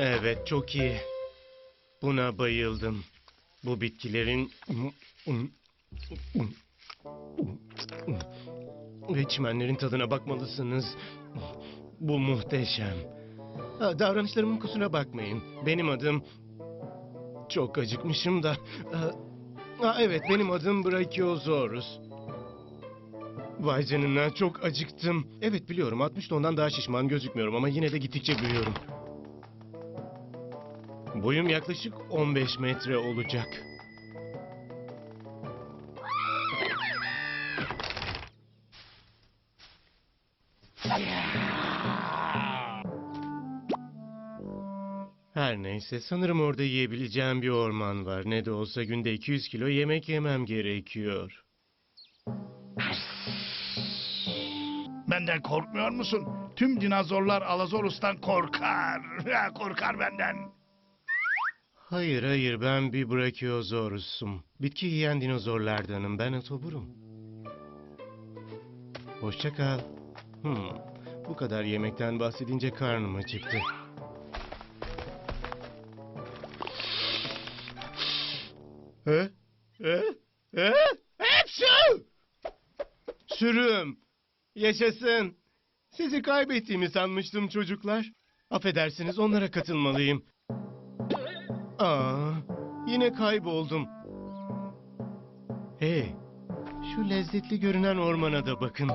Evet, çok iyi. Buna bayıldım. Bu bitkilerin ve çimenlerin tadına bakmalısınız. Bu muhteşem. Davranışlarımın kusura bakmayın. Benim adım... Çok acıkmışım da... Evet, benim adım Brachiosaurus. Vay canına, çok acıktım. Evet biliyorum, 60 tondan daha şişman gözükmüyorum ama yine de gittikçe büyüyorum. Boyum yaklaşık 15 metre olacak. Her neyse sanırım orada yiyebileceğim bir orman var. Ne de olsa günde 200 kilo yemek yemem gerekiyor. Benden korkmuyor musun? Tüm dinozorlar Alazorus'tan korkar. korkar benden. Hayır hayır ben bir Brachiosaurus'um. Bitki yiyen dinozorlardanım. Ben otoburum. Hoşça kal. Hmm, bu kadar yemekten bahsedince karnım acıktı. He? He? He? Hepsi! Sürüm! Yaşasın! Sizi kaybettiğimi sanmıştım çocuklar. Affedersiniz onlara katılmalıyım. Aa, yine kayboldum. Hey, şu lezzetli görünen ormana da bakın.